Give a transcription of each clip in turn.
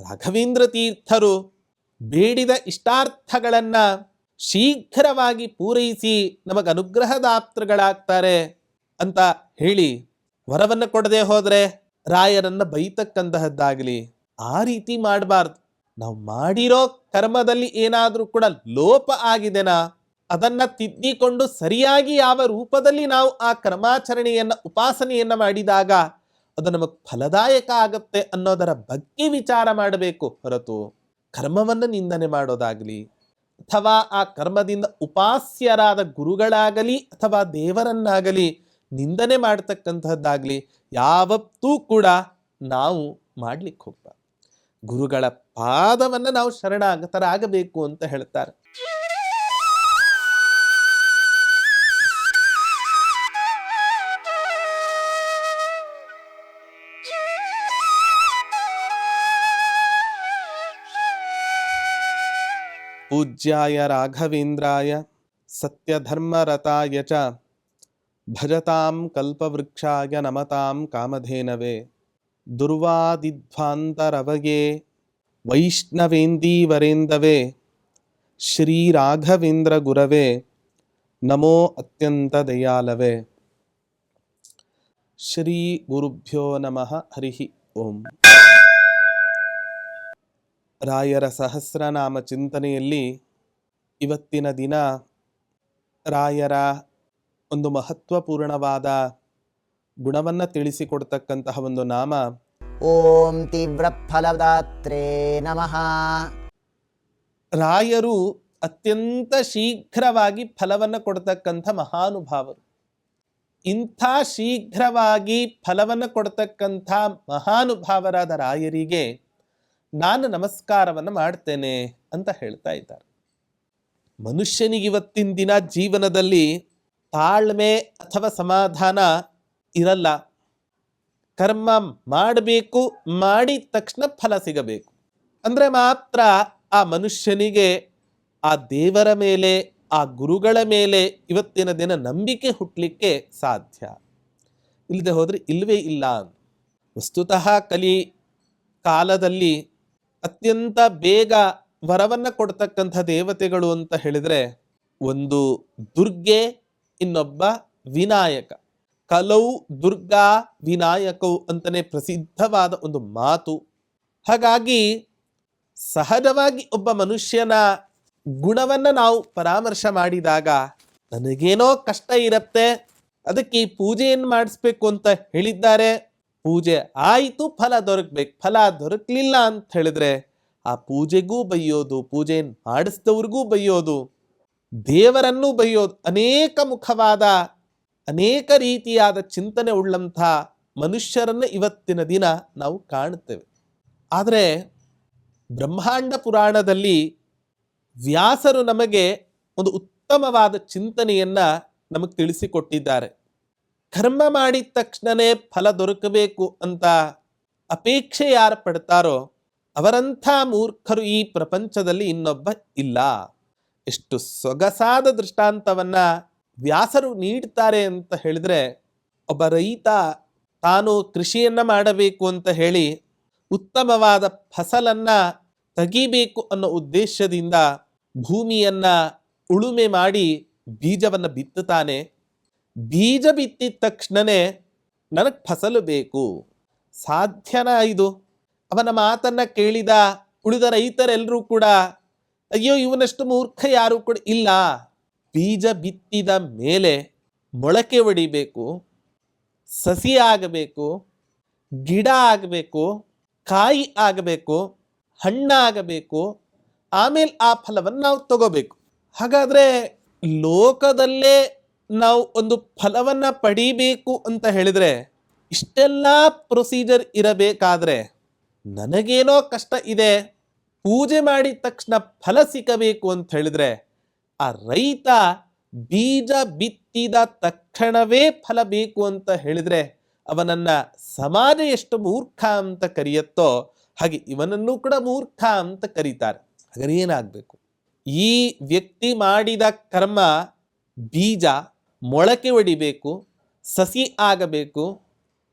ರಾಘವೇಂದ್ರ ತೀರ್ಥರು ಬೇಡಿದ ಇಷ್ಟಾರ್ಥಗಳನ್ನು ಶೀಘ್ರವಾಗಿ ಪೂರೈಸಿ ನಮಗೆ ಅನುಗ್ರಹದಾಪ್ತೃಗಳಾಗ್ತಾರೆ ಅಂತ ಹೇಳಿ ವರವನ್ನು ಕೊಡದೆ ಹೋದರೆ ರಾಯರನ್ನು ಬೈತಕ್ಕಂತಹದ್ದಾಗಲಿ. ಆ ರೀತಿ ಮಾಡಬಾರ್ದು. ನಾವು ಮಾಡಿರೋ ಕರ್ಮದಲ್ಲಿ ಏನಾದರೂ ಕೂಡ ಲೋಪ ಆಗಿದೆನಾ, ಅದನ್ನ ತಿದ್ದಿಕೊಂಡು ಸರಿಯಾಗಿ ಯಾವ ರೂಪದಲ್ಲಿ ನಾವು ಆ ಕರ್ಮಾಚರಣೆಯನ್ನ, ಉಪಾಸನೆಯನ್ನ ಮಾಡಿದಾಗ ಅದು ನಮಗೆ ಫಲದಾಯಕ ಆಗತ್ತೆ ಅನ್ನೋದರ ಬಗ್ಗೆ ವಿಚಾರ ಮಾಡಬೇಕು ಹೊರತು ಕರ್ಮವನ್ನು ನಿಂದನೆ ಮಾಡೋದಾಗಲಿ, ಅಥವಾ ಆ ಕರ್ಮದಿಂದ ಉಪಾಸ್ಯರಾದ ಗುರುಗಳಾಗಲಿ ಅಥವಾ ದೇವರನ್ನಾಗಲಿ ನಿಂದನೆ ಮಾಡ್ತಕ್ಕಂಥದ್ದಾಗಲಿ ಯಾವತ್ತೂ ಕೂಡ ನಾವು ಮಾಡಲಿಕ್ಕೆ ಹೋಗ್ಬಾರ್ದು. ಗುರುಗಳ ಪಾದವನ್ನು ನಾವು ಶರಣಾಗತರಾಗಬೇಕು ಅಂತ ಹೇಳ್ತಾರೆ. पूज्याय राघवेन्द्राय सत्यधर्मरताय च। भजतां कल्पवृक्षाय नमतां कामधेनवे। दुर्वादिध्वान्तरवये वैष्णवेन्दीवरेन्दवे। श्रीराघवेन्द्रगुरवे नमो अत्यन्तदयालवे। श्रीगुरुभ्यो नमः हरिः ओम्। ರಾಯರ ಸಹಸ್ರನಾಮ ಚಿಂತನೆಯಲ್ಲಿ ಇವತ್ತಿನ ದಿನ ರಾಯರ ಒಂದು ಮಹತ್ವಪೂರ್ಣವಾದ ಗುಣವನ್ನು ತಿಳಿಸಿಕೊಡ್ತಕ್ಕಂತಹ ಒಂದು ನಾಮ. ಓಂ ತೀವ್ರ ಫಲದಾತ್ರೇ ನಮಃ. ರಾಯರು ಅತ್ಯಂತ ಶೀಘ್ರವಾಗಿ ಫಲವನ್ನು ಕೊಡ್ತಕ್ಕಂಥ ಮಹಾನುಭಾವರು. ಇಂಥ ಶೀಘ್ರವಾಗಿ ಫಲವನ್ನು ಕೊಡ್ತಕ್ಕಂಥ ಮಹಾನುಭಾವರಾದ ರಾಯರಿಗೆ ನಾನು ನಮಸ್ಕಾರವನ್ನು ಮಾಡ್ತೇನೆ ಅಂತ ಹೇಳ್ತಾ ಇದ್ದಾರೆ. ಮನುಷ್ಯನಿಗಿವತ್ತಿನ ದಿನ ಜೀವನದಲ್ಲಿ ತಾಳ್ಮೆ ಅಥವಾ ಸಮಾಧಾನ ಇರಲ್ಲ. ಕರ್ಮ ಮಾಡಬೇಕು, ಮಾಡಿದ ತಕ್ಷಣ ಫಲ ಸಿಗಬೇಕು. ಅಂದರೆ ಮಾತ್ರ ಆ ಮನುಷ್ಯನಿಗೆ ಆ ದೇವರ ಮೇಲೆ, ಆ ಗುರುಗಳ ಮೇಲೆ ಇವತ್ತಿನ ದಿನ ನಂಬಿಕೆ ಹುಟ್ಟಲಿಕ್ಕೆ ಸಾಧ್ಯ. ಇಲ್ಲದೆ ಹೋದರೆ ಇಲ್ಲವೇ ಇಲ್ಲ. ವಸ್ತುತಃ ಕಲಿ ಕಾಲದಲ್ಲಿ ಅತ್ಯಂತ ಬೇಗ ವರವನ್ನು ಕೊಡ್ತಕ್ಕಂಥ ದೇವತೆಗಳು ಅಂತ ಹೇಳಿದರೆ ಒಂದು ದುರ್ಗೆ, ಇನ್ನೊಬ್ಬ ವಿನಾಯಕ. ಕಲೌ ದುರ್ಗಾ, ವಿನಾಯಕವು ಅಂತಲೇ ಪ್ರಸಿದ್ಧವಾದ ಒಂದು ಮಾತು. ಹಾಗಾಗಿ ಸಹಜವಾಗಿ ಒಬ್ಬ ಮನುಷ್ಯನ ಗುಣವನ್ನು ನಾವು ಪರಾಮರ್ಶ ಮಾಡಿದಾಗ ನನಗೇನೋ ಕಷ್ಟ ಇರುತ್ತೆ, ಅದಕ್ಕೆ ಈ ಪೂಜೆಯನ್ನು ಮಾಡಿಸ್ಬೇಕು ಅಂತ ಹೇಳಿದ್ದಾರೆ. ಪೂಜೆ ಆಯಿತು, ಫಲ ದೊರಕಬೇಕು, ಫಲ ದೊರಕಲಿಲ್ಲ ಅಂತ ಹೇಳಿದ್ರೆ ಆ ಪೂಜೆಗೂ ಬೈಯೋದು ಪೂಜೆಯನ್ನು ಮಾಡಿಸಿದವ್ರಿಗೂ ಬೈಯೋದು, ದೇವರನ್ನು ಬೈಯೋದು ಅನೇಕ ಮುಖವಾದ, ಅನೇಕ ರೀತಿಯಾದ ಚಿಂತನೆ ಉಳ್ಳಂಥ ಮನುಷ್ಯರನ್ನು ಇವತ್ತಿನ ದಿನ ನಾವು ಕಾಣುತ್ತೇವೆ. ಆದರೆ ಬ್ರಹ್ಮಾಂಡ ಪುರಾಣದಲ್ಲಿ ವ್ಯಾಸರು ನಮಗೆ ಒಂದು ಉತ್ತಮವಾದ ಚಿಂತನೆಯನ್ನು ನಮಗೆ ತಿಳಿಸಿಕೊಟ್ಟಿದ್ದಾರೆ. ಕರ್ಮ ಮಾಡಿದ ತಕ್ಷಣನೇ ಫಲ ದೊರಕಬೇಕು ಅಂತ ಅಪೇಕ್ಷೆ ಯಾರು ಪಡ್ತಾರೋ ಅವರಂಥ ಮೂರ್ಖರು ಈ ಪ್ರಪಂಚದಲ್ಲಿ ಇನ್ನೊಬ್ಬ ಇಲ್ಲ. ಎಷ್ಟು ಸೊಗಸಾದ ದೃಷ್ಟಾಂತವನ್ನು ವ್ಯಾಸರು ನೀಡ್ತಾರೆ ಅಂತ ಹೇಳಿದ್ರೆ ಒಬ್ಬ ರೈತ ತಾನು ಕೃಷಿಯನ್ನು ಮಾಡಬೇಕು ಅಂತ ಹೇಳಿ ಉತ್ತಮವಾದ ಫಸಲನ್ನ ತೆಗಿಬೇಕು ಅನ್ನೋ ಉದ್ದೇಶದಿಂದ ಭೂಮಿಯನ್ನು ಉಳುಮೆ ಮಾಡಿ ಬೀಜವನ್ನು ಬಿತ್ತುತ್ತಾನೆ. ಬೀಜ ಬಿತ್ತಿದ ತಕ್ಷಣನೇ ನನಗೆ ಫಸಲು ಬೇಕು. ಸಾಧ್ಯನಾ ಇದು. ಅವನ ಮಾತನ್ನು ಕೇಳಿದ ಉಳಿದ ರೈತರೆಲ್ಲರೂ ಕೂಡ, ಅಯ್ಯೋ, ಇವನಷ್ಟು ಮೂರ್ಖ ಯಾರು ಕೂಡ ಇಲ್ಲ. ಬೀಜ ಬಿತ್ತಿದ ಮೇಲೆ ಮೊಳಕೆ ಒಡಿಬೇಕು, ಸಸಿ ಆಗಬೇಕು, ಗಿಡ ಆಗಬೇಕು, ಕಾಯಿ ಆಗಬೇಕು ಹಣ್ಣಾಗಬೇಕು ಆಮೇಲೆ ಆ ಫಲವನ್ನು ನಾವು ತಗೋಬೇಕು. ಹಾಗಾದರೆ ಲೋಕದಲ್ಲೇ ನಾವು ಒಂದು ಫಲವನ್ನು ಪಡೀಬೇಕು ಅಂತ ಹೇಳಿದರೆ ಇಷ್ಟೆಲ್ಲ ಪ್ರೊಸೀಜರ್ ಇರಬೇಕಾದ್ರೆ ನನಗೇನೋ ಕಷ್ಟ ಇದೆ, ಪೂಜೆ ಮಾಡಿದ ತಕ್ಷಣ ಫಲ ಸಿಗಬೇಕು ಅಂತ ಹೇಳಿದ್ರೆ ಆ ರೈತ ಬೀಜ ಬಿತ್ತಿದ ತಕ್ಷಣವೇ ಫಲ ಬೇಕು ಅಂತ ಹೇಳಿದ್ರೆ ಅವನನ್ನ ಸಮಾಜ ಎಷ್ಟು ಮೂರ್ಖ ಅಂತ ಕರೆಯುತ್ತೋ ಹಾಗೆ ಇವನನ್ನು ಕೂಡ ಮೂರ್ಖ ಅಂತ ಕರೀತಾರೆ. ಹಾಗಾದ್ರೆ ಏನಾಗಬೇಕು? ಈ ವ್ಯಕ್ತಿ ಮಾಡಿದ ಕರ್ಮ ಬೀಜ ಮೊಳಕೆ ಒಡಿಬೇಕು ಸಸಿ ಆಗಬೇಕು,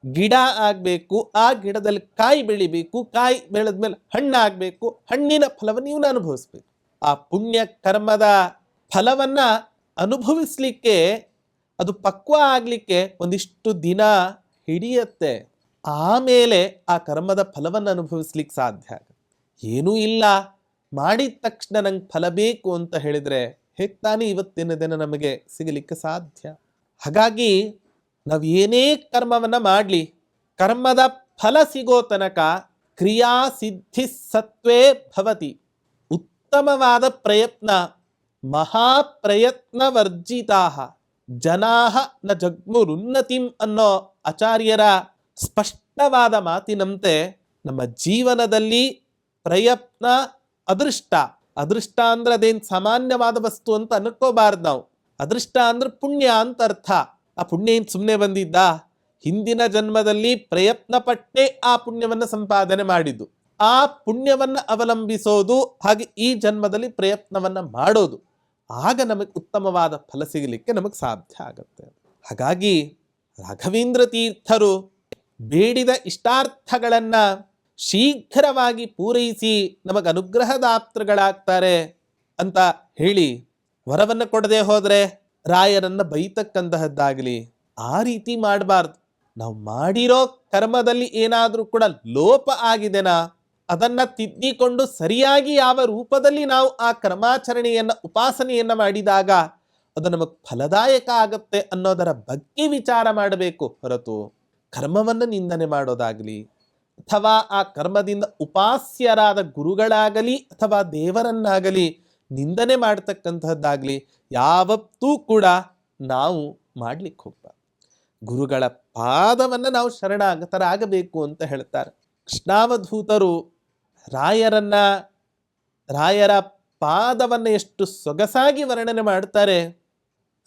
ಗಿಡ ಆಗಬೇಕು, ಆ ಗಿಡದಲ್ಲಿ ಕಾಯಿ ಬೆಳಿಬೇಕು, ಕಾಯಿ ಬೆಳೆದ ಮೇಲೆ ಹಣ್ಣಾಗಬೇಕು ಹಣ್ಣಿನ ಫಲವನ್ನು ಇವನು ಅನುಭವಿಸ್ಬೇಕು. ಆ ಪುಣ್ಯ ಕರ್ಮದ ಫಲವನ್ನ ಅನುಭವಿಸ್ಲಿಕ್ಕೆ, ಅದು ಪಕ್ವ ಆಗಲಿಕ್ಕೆ ಒಂದಿಷ್ಟು ದಿನ ಹಿಡಿಯತ್ತೆ. ಆಮೇಲೆ ಆ ಕರ್ಮದ ಫಲವನ್ನು ಅನುಭವಿಸ್ಲಿಕ್ಕೆ ಸಾಧ್ಯ ಆಗುತ್ತೆ. ಏನೂ ಇಲ್ಲ, ಮಾಡಿದ ತಕ್ಷಣ ನಂಗೆ ಫಲ ಬೇಕು ಅಂತ ಹೇಳಿದರೆ ಹೇಗೆ ತಾನೇ ಇವತ್ತಿನ ದಿನ ನಮಗೆ ಸಿಗಲಿಕ್ಕೆ ಸಾಧ್ಯ. ಹಾಗಾಗಿ ನಾವು ಏನೇ ಕರ್ಮವನ್ನು ಮಾಡಲಿ, ಕರ್ಮದ ಫಲ ಸಿಗೋ ತನಕ ಕ್ರಿಯಾ ಸಿದ್ಧಿ ಸತ್ವೇ ಭವತಿ. ಉತ್ತಮವಾದ ಪ್ರಯತ್ನ ಮಹಾಪ್ರಯತ್ನ ವರ್ಜಿತಾ ಜನಾಹ ನ ಜಗ್ಮುರುನ್ನತಿಂ ಅನ್ನೋ ಆಚಾರ್ಯರ ಸ್ಪಷ್ಟವಾದ ಮಾತಿನಂತೆ ನಮ್ಮ ಜೀವನದಲ್ಲಿ ಪ್ರಯತ್ನ, ಅದೃಷ್ಟ. ಅದೃಷ್ಟ ಅಂದ್ರೆ ಅದೇನು ಸಾಮಾನ್ಯವಾದ ವಸ್ತು ಅಂತ ಅನ್ಕೋಬಾರ್ದು ನಾವು. ಅದೃಷ್ಟ ಅಂದ್ರೆ ಪುಣ್ಯ ಅಂತ ಅರ್ಥ. ಆ ಪುಣ್ಯ ಏನು ಸುಮ್ಮನೆ ಬಂದಿದ್ದ? ಹಿಂದಿನ ಜನ್ಮದಲ್ಲಿ ಪ್ರಯತ್ನ ಪಟ್ಟೆ ಆ ಪುಣ್ಯವನ್ನು ಸಂಪಾದನೆ ಮಾಡಿದ್ದು. ಆ ಪುಣ್ಯವನ್ನ ಅವಲಂಬಿಸೋದು, ಹಾಗೆ ಈ ಜನ್ಮದಲ್ಲಿ ಪ್ರಯತ್ನವನ್ನ ಮಾಡೋದು. ಆಗ ನಮಗೆ ಉತ್ತಮವಾದ ಫಲ ಸಿಗಲಿಕ್ಕೆ ನಮಗೆ ಸಾಧ್ಯ ಆಗುತ್ತೆ. ಹಾಗಾಗಿ ರಾಘವೇಂದ್ರ ತೀರ್ಥರು ಬೇಡಿದ ಇಷ್ಟಾರ್ಥಗಳನ್ನ ಶೀಘ್ರವಾಗಿ ಪೂರೈಸಿ ನಮಗೆ ಅನುಗ್ರಹದಾಪ್ತೃಗಳಾಗ್ತಾರೆ ಅಂತ ಹೇಳಿ ವರವನ್ನು ಕೊಡದೆ ಹೋದರೆ ರಾಯರನ್ನು ಬೈತಕ್ಕಂತಹದ್ದಾಗಲಿ. ಆ ರೀತಿ ಮಾಡಬಾರ್ದು. ನಾವು ಮಾಡಿರೋ ಕರ್ಮದಲ್ಲಿ ಏನಾದರೂ ಕೂಡ ಲೋಪ ಆಗಿದೆನಾ, ಅದನ್ನು ತಿದ್ದಿಕೊಂಡು ಸರಿಯಾಗಿ ಯಾವ ರೂಪದಲ್ಲಿ ನಾವು ಆ ಕರ್ಮಾಚರಣೆಯನ್ನು, ಉಪಾಸನೆಯನ್ನು ಮಾಡಿದಾಗ ಅದು ನಮಗೆ ಫಲದಾಯಕ ಆಗುತ್ತೆ ಅನ್ನೋದರ ಬಗ್ಗೆ ವಿಚಾರ ಮಾಡಬೇಕು ಹೊರತು. ಕರ್ಮವನ್ನು ನಿಂದನೆ ಮಾಡೋದಾಗಲಿ ಅಥವಾ ಆ ಕರ್ಮದಿಂದ ಉಪಾಸ್ಯರಾದ ಗುರುಗಳಾಗಲಿ ಅಥವಾ ದೇವರನ್ನಾಗಲಿ ನಿಂದನೆ ಮಾಡ್ತಕ್ಕಂಥದ್ದಾಗಲಿ ಯಾವತ್ತೂ ಕೂಡ ನಾವು ಮಾಡಲಿಕ್ಕೆ ಹೋಗ್ಬಾರ್ದು. ಗುರುಗಳ ಪಾದವನ್ನು ನಾವು ಶರಣಾಗತರಾಗಬೇಕು ಅಂತ ಹೇಳ್ತಾರೆ. ಕೃಷ್ಣಾವಧೂತರು ರಾಯರನ್ನ, ರಾಯರ ಪಾದವನ್ನು ಎಷ್ಟು ಸೊಗಸಾಗಿ ವರ್ಣನೆ ಮಾಡ್ತಾರೆ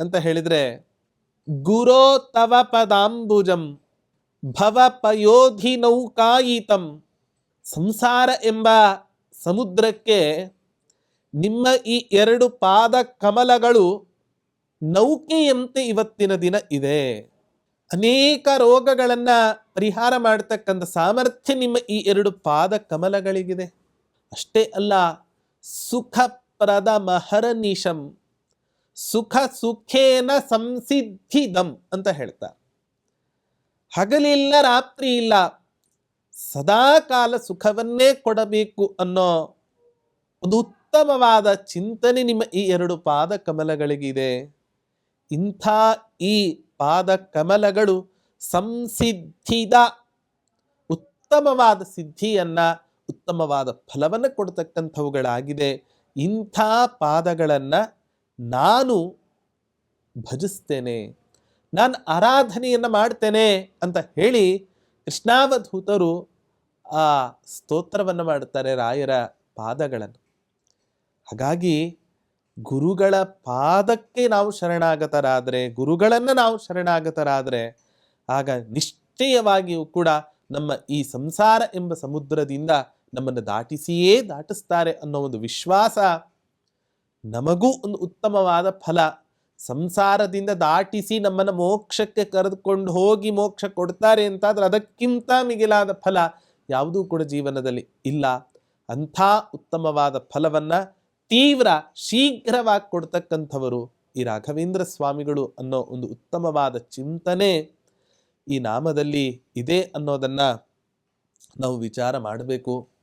ಅಂತ ಹೇಳಿದರೆ, ಗುರೋ ತವ ಪದಾಂಬುಜಂ. ಭವ ಪಯೋಧಿ ನೌಕಾಯಿತಂ ಸಂಸಾರ ಎಂಬ ಸಮುದ್ರಕ್ಕೆ ನಿಮ್ಮ ಈ ಎರಡು ಪಾದ ಕಮಲಗಳು ನೌಕೆಯಂತೆ ಇವತ್ತಿನ ದಿನ ಇದೆ. ಅನೇಕ ರೋಗಗಳನ್ನು ಪರಿಹಾರ ಮಾಡತಕ್ಕಂಥ ಸಾಮರ್ಥ್ಯ ನಿಮ್ಮ ಈ ಎರಡು ಪಾದ ಕಮಲಗಳಿಗಿದೆ ಅಷ್ಟೇ ಅಲ್ಲ ಸುಖಪ್ರದ ಮಹರನಿಶಂ ಸುಖ ಸುಖೇನ ಸಂಸಿದ್ಧಿದಂ ಅಂತ ಹೇಳ್ತಾರೆ. ಹಗಲಿಲ್ಲ, ರಾತ್ರಿ ಇಲ್ಲ, ಸದಾ ಕಾಲ ಸುಖವನ್ನೇ ಕೊಡಬೇಕು ಅನ್ನೋ ಒಂದು ಉತ್ತಮವಾದ ಚಿಂತನೆ ನಿಮ್ಮ ಈ ಎರಡು ಪಾದ ಕಮಲಗಳಿಗಿದೆ ಇಂಥ ಈ ಪಾದ ಕಮಲಗಳು ಸಂಸಿದ್ಧಿದ ಉತ್ತಮವಾದ ಸಿದ್ಧಿಯನ್ನ, ಉತ್ತಮವಾದ ಫಲವನ್ನು ಕೊಡ್ತಕ್ಕಂಥವುಗಳಾಗಿದೆ. ಇಂಥ ಪಾದಗಳನ್ನು ನಾನು ಭಜಿಸ್ತೇನೆ. ನಾನು ಆರಾಧನೆಯನ್ನು ಮಾಡ್ತೇನೆ ಅಂತ ಹೇಳಿ ಕೃಷ್ಣಾವಧೂತರು ಆ ಸ್ತೋತ್ರವನ್ನು ಮಾಡ್ತಾರೆ ರಾಯರ ಪಾದಗಳನ್ನು. ಹಾಗಾಗಿ ಗುರುಗಳ ಪಾದಕ್ಕೆ ನಾವು ಶರಣಾಗತರಾದರೆ, ಗುರುಗಳನ್ನು ನಾವು ಶರಣಾಗತರಾದರೆ, ಆಗ ನಿಶ್ಚಯವಾಗಿಯೂ ಕೂಡ ನಮ್ಮ ಈ ಸಂಸಾರ ಎಂಬ ಸಮುದ್ರದಿಂದ ನಮ್ಮನ್ನು ದಾಟಿಸಿಯೇ ದಾಟಿಸ್ತಾರೆ ಅನ್ನೋ ಒಂದು ವಿಶ್ವಾಸ ನಮಗೂ ಒಂದು ಉತ್ತಮವಾದ ಫಲ ಸಂಸಾರದಿಂದ ದಾಟಿಸಿ ನಮ್ಮನ್ನು ಮೋಕ್ಷಕ್ಕೆ ಕರೆದುಕೊಂಡು ಹೋಗಿ ಮೋಕ್ಷ ಕೊಡ್ತಾರೆ ಅಂತಾದ್ರೆ ಅದಕ್ಕಿಂತ ಮಿಗಿಲಾದ ಫಲ ಯಾವುದೂ ಕೂಡ ಜೀವನದಲ್ಲಿ ಇಲ್ಲ. ಅಂಥ ಉತ್ತಮವಾದ ಫಲವನ್ನ ತೀವ್ರ, ಶೀಘ್ರವಾಗಿ ಕೊಡ್ತಕ್ಕಂಥವರು ಈ ರಾಘವೇಂದ್ರ ಸ್ವಾಮಿಗಳು ಅನ್ನೋ ಒಂದು ಉತ್ತಮವಾದ ಚಿಂತನೆ ಈ ನಾಮದಲ್ಲಿ ಇದೆ ಅನ್ನೋದನ್ನ ನಾವು ವಿಚಾರ ಮಾಡಬೇಕು.